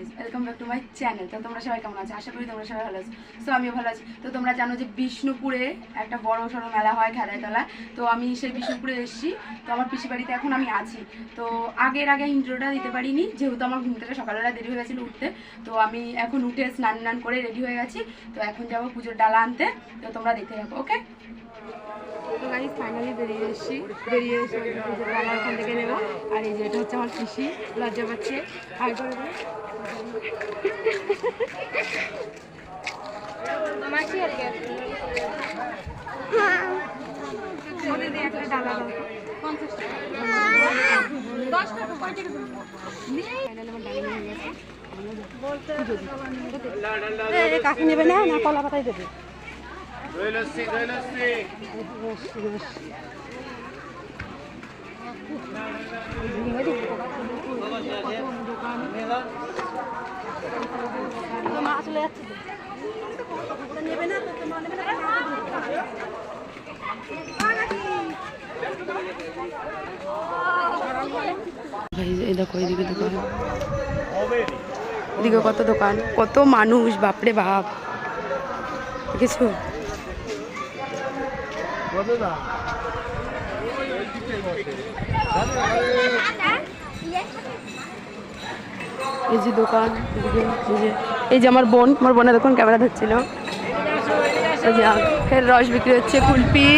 Guys welcome back to my channel তো তোমরা সবাই কেমন আছো? আশা করি তোমরা সবাই ভালো আছো। সো আমিও ভালো আছি। তো তোমরা জানো যে বিষ্ণুপুরে একটা বড় সড়ো মেলা হয় খেলায় তলা তো আমি সেই বিষ্ণুপুরে এসেছি। তো আমার পিসি বাড়িতে এখন আমি আছি। তো আগের আগে ইন্ট্রোটা দিতে পারিনি, যেহেতু আমার ঘুম থেকে সকালবেলা দেরি হয়ে গেছিল উঠতে। তো আমি এখন উঠে স্নান টান করে রেডি হয়ে গেছি। তো এখন যাব পুজোর ডালা আনতে। তো তোমরা দেখতে যাব ওকে তো গাইজ ফাইনালি বেরিয়ে এসেছি। বেরিয়ে এসে পুজোর ওখান থেকে নেব। আর এই যে এটা হচ্ছে আমার পিসি, লজ্জা পাচ্ছে। হাই করে কাকি নেবে না না কলা পাতাই দেবে। লস্যি মা দোকান। এদিকে কত দোকান। কত মানুষ বাপরে বাপ। দেখেছ? এই যে দোকান, এই যে আমার বোন, আমার বোনের দোকান ক্যামেরা ধরছিল। আখের রস বিক্রি হচ্ছে কুলপি।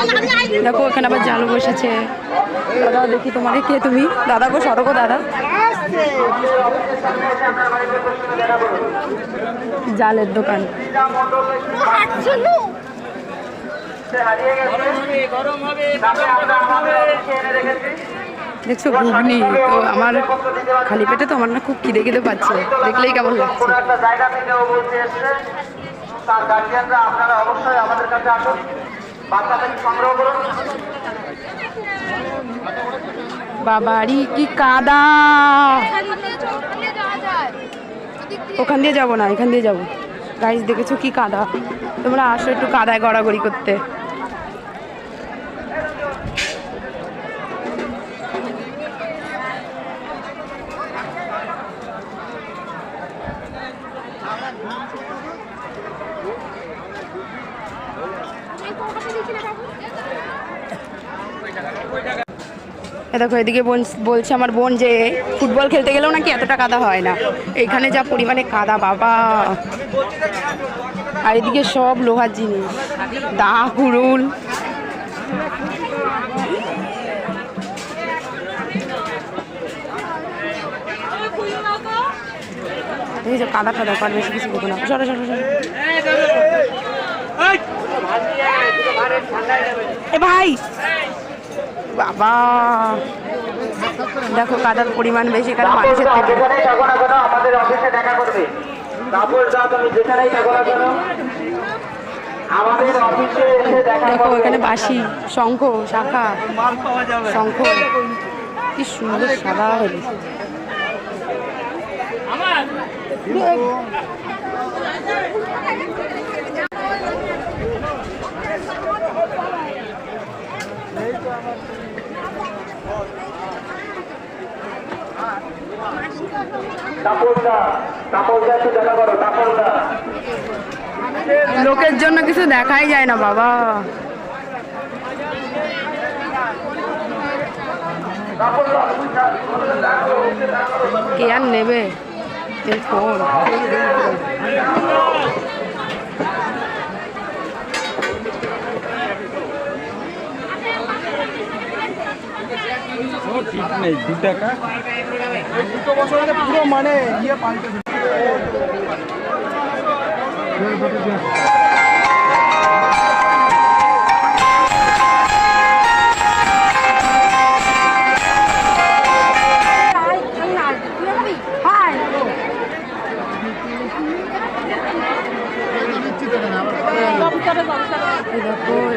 তোমরা দেখো, এখানে আবার জাল বসেছে। দাদা, দেখি তোমাকে কে তুমি? দাদা গো সড়কো দাদা। জালের দোকান। দেখছ, ঘুগনি। তো আমার খালি পেটে তো আমার না খুব খিদে খিদে পাচ্ছে। দেখলেই কেমন লাগছে। তার গার্জিয়ানরা আপনারা অবশ্যই আমাদের কাছে আসুন। বাচ্চাদের সংগ্রহ করুন। বাবারি কি কাদা। ওখান দিয়ে যাব না, এখান দিয়ে যাব। গাইজ দেখেছ কি কাদা? তোমরা আসো একটু কাদায় গড়াগড়ি করতে। এ দেখো, এদিকে বোন বলছে আমার বোন যে ফুটবল খেলতে গেলেও নাকি এতটা কাদা হয় না। এখানে যা পরিমাণে কাদা, বাবা। আর এদিকে সব লোহার জিনিস। দা এই কাদা টাদা কার বেশি কিছু না। সরো সরো সরো। এ ভাই। বাবা। দেখো কাদার পরিমাণ বেশি কারণ মানুষের থেকে। আমাদের অফিসে দেখা করবে। তারপর যা তুমি যেখানেই থাকো না কেন আমাদের অফিসে এসে দেখা দেখো এখানে বাঁশি শঙ্খ শাখা শঙ্খ। কি সুন্দর সাদা গেছে। তাপসদা তাপসদা একটু দেখা করো তাপসদা লোকের জন্য কিছু দেখাই যায় না বাবা। কে আর নেবে? এই মানে ইয়ে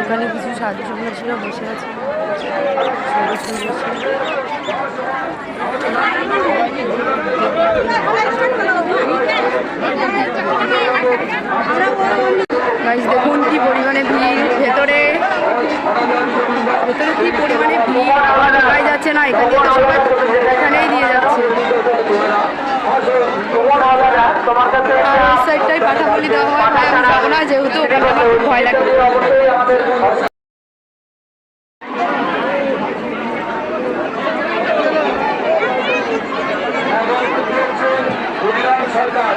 এখানে কিছু সাধু সন্ন্যাসীরা বসে আছে। দেখুন কি পরিমাণে ভিড়, ভেতরে ভেতরে কি পরিমাণে ভিড়, আবার যাচ্ছে না, এখান তো সবাই এখানেই দিয়ে যাচ্ছে। আর এই সাইডটাই পাঠা বলি দেওয়া হয় না, যেহেতু ভয় লাগে অবশ্যই আমাদের সরকার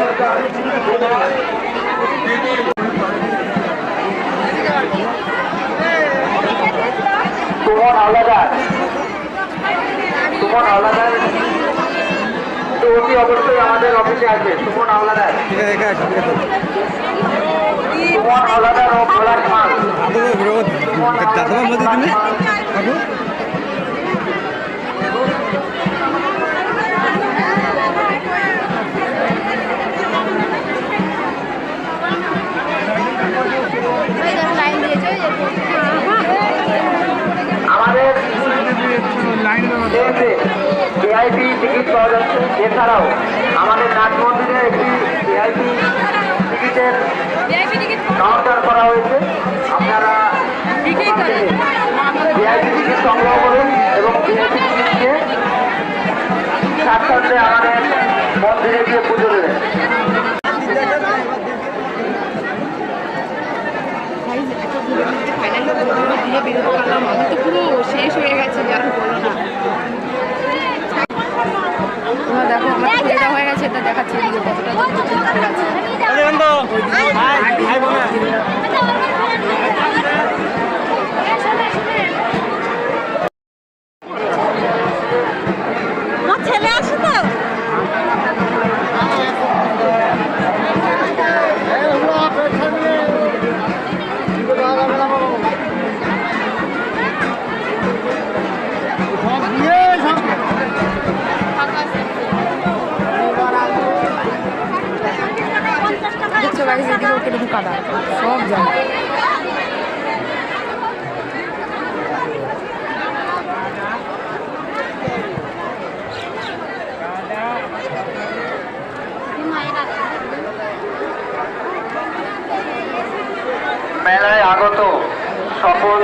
সরকার সুমন আলাদা সুমন আলাদা তো অতি অবশ্যই আমাদের অফিসে সুমন আছে সুমন আলাদা ও ভোলার আপনাদের দাদাবার মধ্যে তুমি আমাদের ভিআইপি টিকিট পাওয়া যাচ্ছে এছাড়াও আমাদের নাট মন্দিরে একটি ভিআইপি টিকিটের কাউন্টার করা হয়েছে আপনারা ভিআইপি টিকিট সংগ্রহ করুন এবং ভিআইপি টিকিট নিয়ে সাক্ষাৎে আমাদের মন্দিরে গিয়ে পুজো দেবেন তো পুরো শেষ হয়ে গেছে আর বলো না দেখো আমার তো যেটা হয়ে। গেছে এটা দেখাচ্ছি কতটা এদিকেও কীরকম কাদা সব জায়গায় মেলায় আগত সকল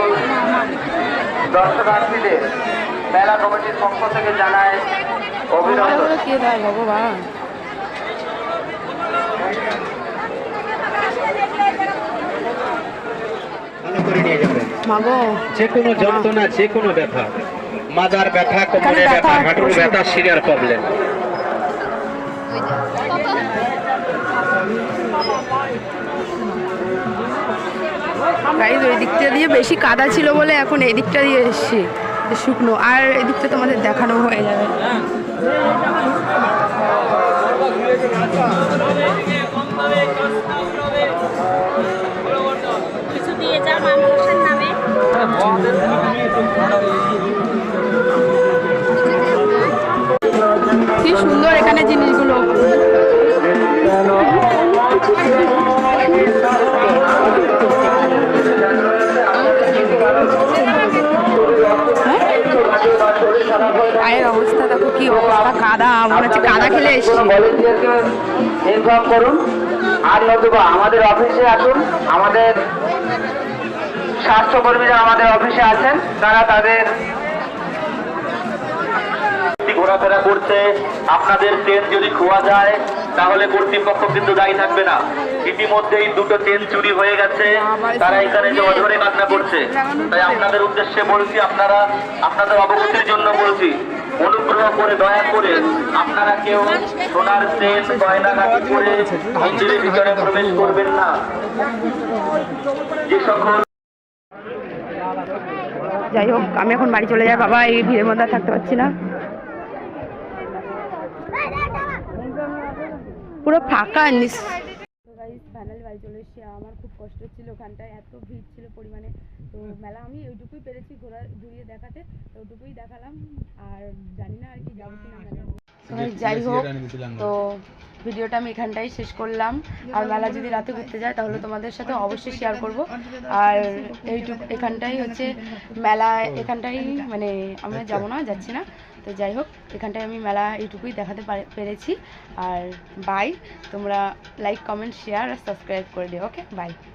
দর্শনার্থীদের মেলা কমিটির পক্ষ থেকে জানায় অভিনন্দন। কে দেয় ভগবান? করে নিয়ে যাবেন যে কোনো যন্ত্রণা যে কোনো ব্যথা। মাদার ব্যথা কোমরে ব্যথা, হাঁটুর ব্যথা সিরিয়ার প্রবলেম গাড়ি ওই দিকটা দিয়ে বেশি কাদা ছিল বলে এখন এই দিকটা দিয়ে এসছি শুকনো। আর এদিকটা তোমাদের দেখানো হয়ে যাবে। কিছু দিয়ে যাও মা মনসার নামে। কি সুন্দর এখানে জিনিসগুলো। পায়ের অবস্থা দেখো কি অবস্থা কাদা মনে হচ্ছে কাদা খেলে এসছি। করুন। আর নতুবা আমাদের অফিসে আসুন, আমাদের স্বাস্থ্যকর্মীরা আমাদের অফিসে আছেন, তারা তাদের ঘোরাফেরা করছে। আপনাদের ট্রেন যদি খোয়া যায়, তাহলে কর্তৃপক্ষ কিন্তু দায়ী থাকবে না। ইতিমধ্যেই দুটো ট্রেন চুরি হয়ে গেছে, তারা এখানে যে অধরে কান্না করছে। তাই আপনাদের উদ্দেশ্যে বলছি, আপনারা আপনাদের অবগতির জন্য বলছি অনুগ্রহ করে দয়া করে আপনারা কেউ সোনার গয়নাঘাটি করে ভিতরে প্রবেশ করবেন না। যে সকল যাই হোক, আমি এখন বাড়ি চলে যাই। বাবা, এই ভিড়ের মধ্যে থাকতে পারছি না। পুরো ফাঁকা, নিস ফাইনালি বাড়ি চলে এসেছি। আমার খুব কষ্ট ছিল ওখানটায় এত ভিড় ছিল পরিমাণে। তো মেলা আমি ওইটুকুই পেরেছি ঘোরা ঘুরিয়ে দেখাতে তো ওইটুকুই দেখালাম। আর জানি না আর কি যাব কিনা মেলা যাই হোক তো ভিডিওটা আমি এখানটাই শেষ করলাম। আর মেলা যদি রাতে ঘুরতে যায় তাহলে তোমাদের সাথে অবশ্যই শেয়ার করব। আর এইটুক এখানটাই হচ্ছে মেলা এখানটাই মানে আমরা যাব না যাচ্ছি না। তো যাই হোক, এখানটায় আমি মেলা এইটুকুই দেখাতে পারে- পেরেছি। আর বাই তোমরা লাইক কমেন্ট শেয়ার আর সাবস্ক্রাইব করে দিও ওকে বাই